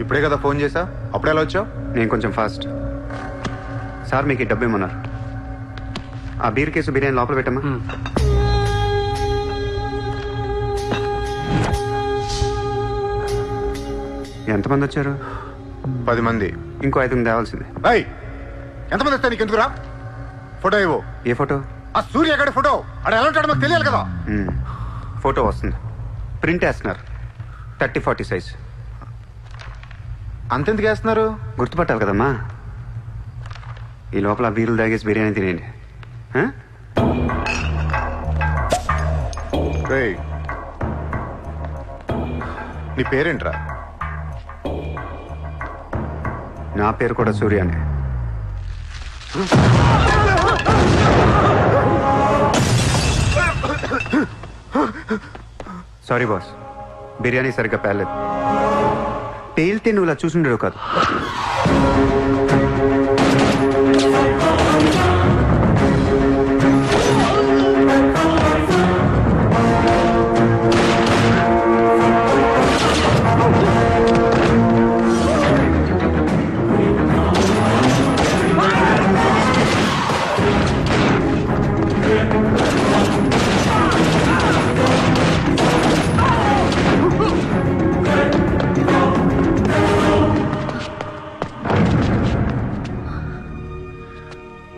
ఇప్పుడే కదా ఫోన్ చేసా అప్పుడు ఎలా వచ్చావు? నేను కొంచెం ఫాస్ట్. సార్ మీకు ఈ డబ్బు ఇమ్మన్నారు. ఆ బీర్ కేసు బిర్యానీ లోపల పెట్టమ్మా. ఎంతమంది వచ్చారు? పది మంది. ఇంకో ఐదుగురు తేవాల్సింది. అయ్ ఎంతమంది వస్తాయి నీకు ఎందుకురా? ఫోటో ఇవ్వు. ఏ ఫోటో? ఆ సూర్య ఎక్కడ ఫోటో. అక్కడ ఎలా ఉంటాడో మాకు తెలియాలి కదా. ఫోటో వస్తుంది. ప్రింట్ వేస్తున్నారు. Thirty forty size. అంతెందుకు వేస్తున్నారు? గుర్తుపట్టాలి కదమ్మా. ఈ లోపల బీర్లు తాగేసి బిర్యానీ తినేయండి. నీ పేరేంట్రా? నా పేరు కూడా సూర్యానే. Sorry boss. బిర్యానీ సరిగ్గా పేర్లేదు పేలితే నువ్వు ఇలా చూసుండడు కాదు.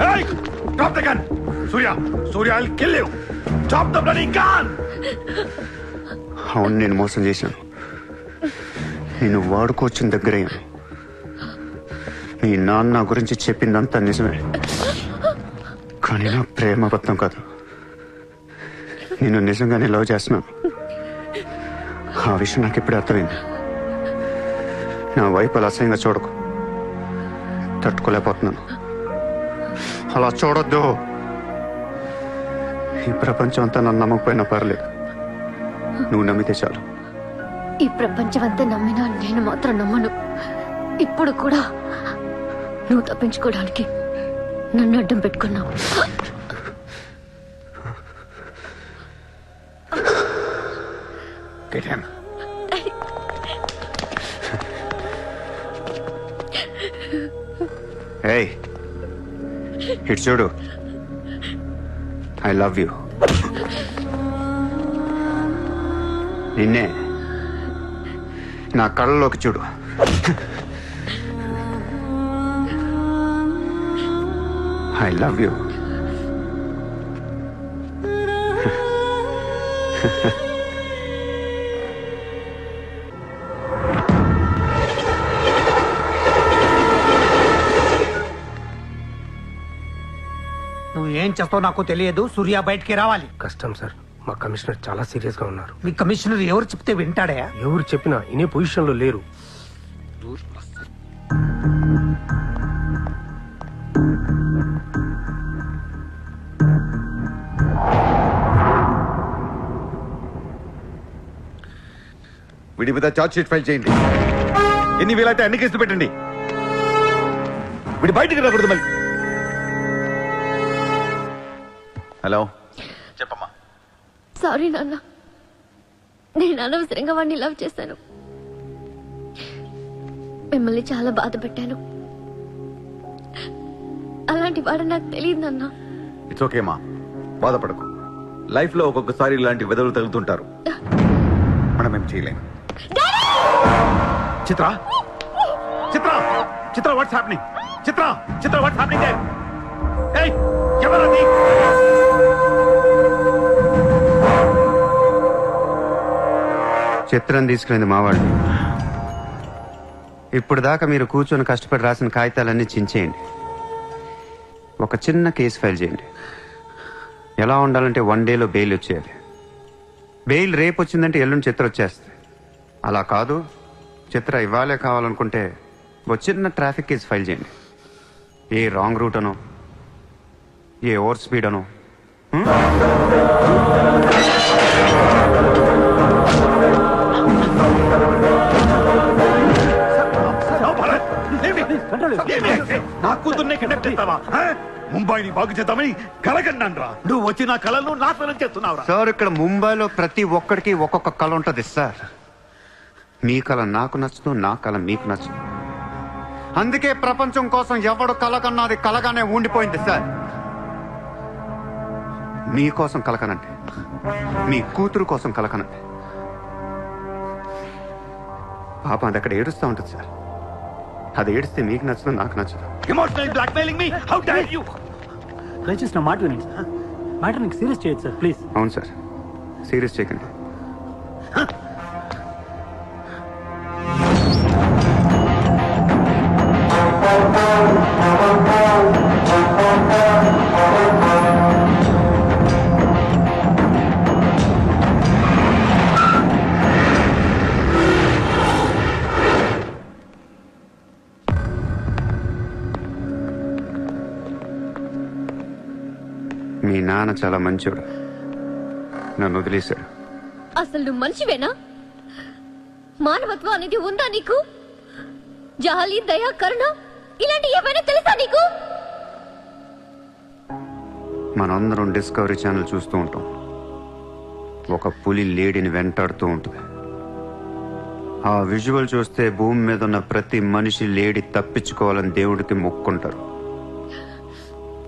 Hey! Drop the gun! Surya! Surya, I'll kill you! Drop the bloody gun! అవును నేను మోసం చేశాను నేను వాడుకోవచ్చిన దగ్గరయ్యాను మీ నాన్న గురించి చెప్పిందంతా నిజమే కానీ నా ప్రేమ అబద్ధం కాదు నేను నిజంగానే లవ్ చేస్తున్నాను ఆ విషయం నాకు ఇప్పుడే అర్థమైంది నా వైపు అలా అసహ్యంగా చూడకు తట్టుకోలేకపోతున్నాను అలా చూడొద్దు. ఈ ప్రపంచం అంతా నన్ను నమ్మకపోయినా పర్లేదు. నువ్వు నమ్మితే చాలు. ఈ ప్రపంచం అంతా నమ్మినా నేను మాత్రం నమ్మను. ఇప్పుడు కూడా నువ్వు తప్పించుకోవడానికి నన్ను అడ్డం పెట్టుకున్నావు. Get him. ఏయ్. ఇటు చూడు. ఐ లవ్ యూ నిన్నే నా కళ్ళలోకి చూడు. ఐ లవ్ యూ ఏం చేస్తావు నాకు తెలియదు. సూర్య బయటికి రావాలి. కష్టం సార్. మా కమిషనర్ చాలా సీరియస్గా ఉన్నారు. మీ కమిషనర్ ఎవరు చెప్తే వింటాడా? ఎవరు చెప్పినా ఇనే పొజిషన్లో లేరు. వీడి మీద చార్జ్ షీట్ ఫైల్ చేయండి. ఎన్ని వీలైతే అన్ని కేసులు పెట్టండి. వీడి బయటికి రాకూడదు మళ్ళీ. హలో. చెప్పమ్మా. సారీ నాన్న. నేను అనవసరంగా వాడిని లవ్ చేశాను. మిమ్మల్ని చాలా బాధ పెట్టాను. అలాంటి వాడు నాకు తెలియదు నాన్న. ఇట్స్ ఓకే మా బాధపడకు. లైఫ్లో ఒక్కొక్కసారి ఇలాంటి వెదలు తగులుతుంటారు. మనం ఏం చేయలేం Chitra! Chitra! Chitra what's happening Chitra! Chitra what's happening there ఏయ్ ఎవరది? చిత్రం తీసుకునేది మావాళ్ళు. ఇప్పుడు దాకా మీరు కూర్చొని కష్టపడి రాసిన కాగితాలన్నీ చించేయండి. ఒక చిన్న కేసు ఫైల్ చేయండి. ఎలా ఉండాలంటే వన్ డేలో బెయిల్ వచ్చేయాలి. బెయిల్ రేపు వచ్చిందంటే ఎల్లుండి చిత్ర వచ్చేస్తుంది. అలా కాదు. చిత్ర ఇవ్వాలే కావాలనుకుంటే ఒక చిన్న ట్రాఫిక్ కేసు ఫైల్ చేయండి. ఏ రాంగ్ రూట్ అనో ఏ ఓవర్ స్పీడ్ అనో నా కూతుర్నే కండక్ట్ చేస్తావా? ముంబైని బాగు చేద్దామని కలగన్నాను రా నువ్వు వచ్చి నా కళను నాశనం చేస్తున్నావురా. సార్ ఇక్కడ ముంబైలో ప్రతి ఒక్కడికి ఒక్కొక్క కళ ఉంటుంది సార్. మీ కళ నాకు నచ్చదు నా కళ మీకు నచ్చదు అందుకే ప్రపంచం కోసం ఎవడు కళ కలగానే ఉండిపోయింది సార్. మీకోసం కలకనండి మీ కూతురు కోసం కలకనండి పాపం అది అక్కడ ఏడుస్తూ ఉంటుంది సార్. అది ఏడిస్తే మీకు నచ్చదు నాకు నచ్చదు. ఎమోషనల్ బ్లాక్మెయిలింగ్ మీ హౌ డేర్ యు దయచేసి నా మాట వినండి మ్యాటర్ నీకు సీరియస్ చేయొచ్చు సార్. ప్లీజ్ అవును సార్. సీరియస్ చేయకండి. నాన్న చాలా మంచోడు. నన్ను వదిలేశాడు. అసలు నువ్వు మనిషివేనా? మానవత్వం అనేది ఉందా నీకు? జాలి దయ కరుణ ఇలాంటి ఏమైనా తెలుసా నీకు? మనందరం డిస్కవరీ ఛానల్ చూస్తూ ఉంటాం. ఒక పులి లేడీని వెంటాడుతూ ఉంటుంది. ఆ విజువల్ చూస్తే భూమి మీద ఉన్న ప్రతి మనిషి లేడీ తప్పించుకోవాలని దేవుడికి మొక్కుంటారు.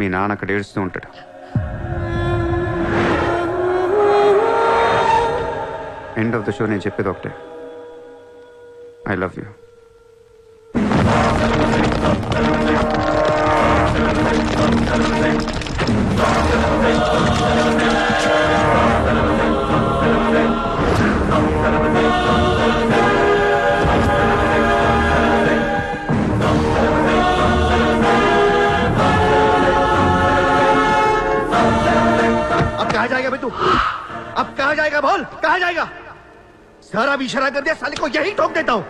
మీ నాన్న అక్కడ ఏడుస్తూ ఉంటాడు. ఎండ్ ఆఫ్ ద షో నేను చెప్పేది ఒకటే. ఐ లవ్ యూ कहा जाएगा सारा भी इशारा कर दिया साले को यही ठोक देता हूँ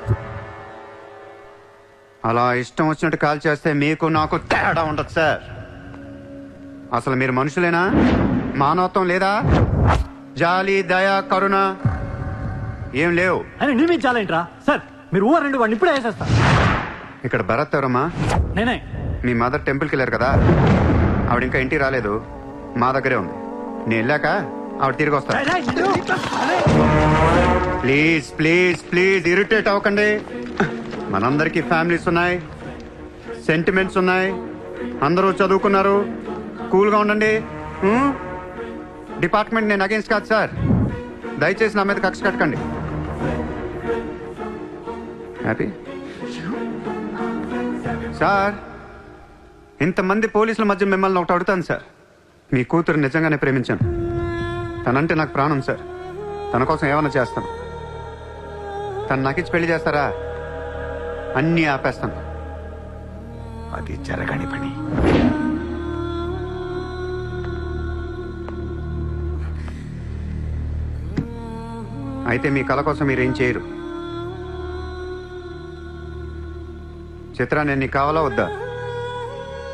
అలా ఇష్టం వచ్చినట్టు కాల్ చేస్తే మీకు నాకు తేడా ఉండదు సార్ అసలు మీరు మనుషులేనా మానవత్వం లేదా జాలి దయ కరుణ ఏం లేవు అని నీ మీద చాలా ఏంట్రా సార్ మీరు ఊరు రెండు వాడిని ఇప్పుడే వేసేస్తా ఇక్కడ భరత్ ఎవరమ్మా నేనే మీ మదర్ టెంపుల్కి వెళ్ళారు కదా ఆవిడ ఇంకా ఇంటికి రాలేదు మా దగ్గరే ఉంది నేను వెళ్ళాక ఆవిడ తిరిగి వస్తా. ప్లీజ్ ప్లీజ్ ప్లీజ్ ఇరిటేట్ అవ్వకండి. మనందరికీ ఫ్యామిలీస్ ఉన్నాయి సెంటిమెంట్స్ ఉన్నాయి అందరూ చదువుకున్నారు. కూల్గా ఉండండి? డిపార్ట్మెంట్ నేను అగేన్స్ట్ కాదు సార్. దయచేసి నా మీద కక్ష కట్టకండి. హ్యాపీ సార్ ఇంతమంది పోలీసుల మధ్య మిమ్మల్ని ఒకటి అడుగుతాను సార్. మీ కూతురు నిజంగానే ప్రేమించాను. తనంటే నాకు ప్రాణం సార్. తన కోసం ఏమైనా చేస్తాను. తను నాకు ఇచ్చి పెళ్ళి చేస్తారా? అన్నీ ఆపేస్తాను. అది జరగని పని. అయితే మీ కళ కోసం మీరు చేయరు. చిత్ర నేను నీకు కావాలా వద్దా?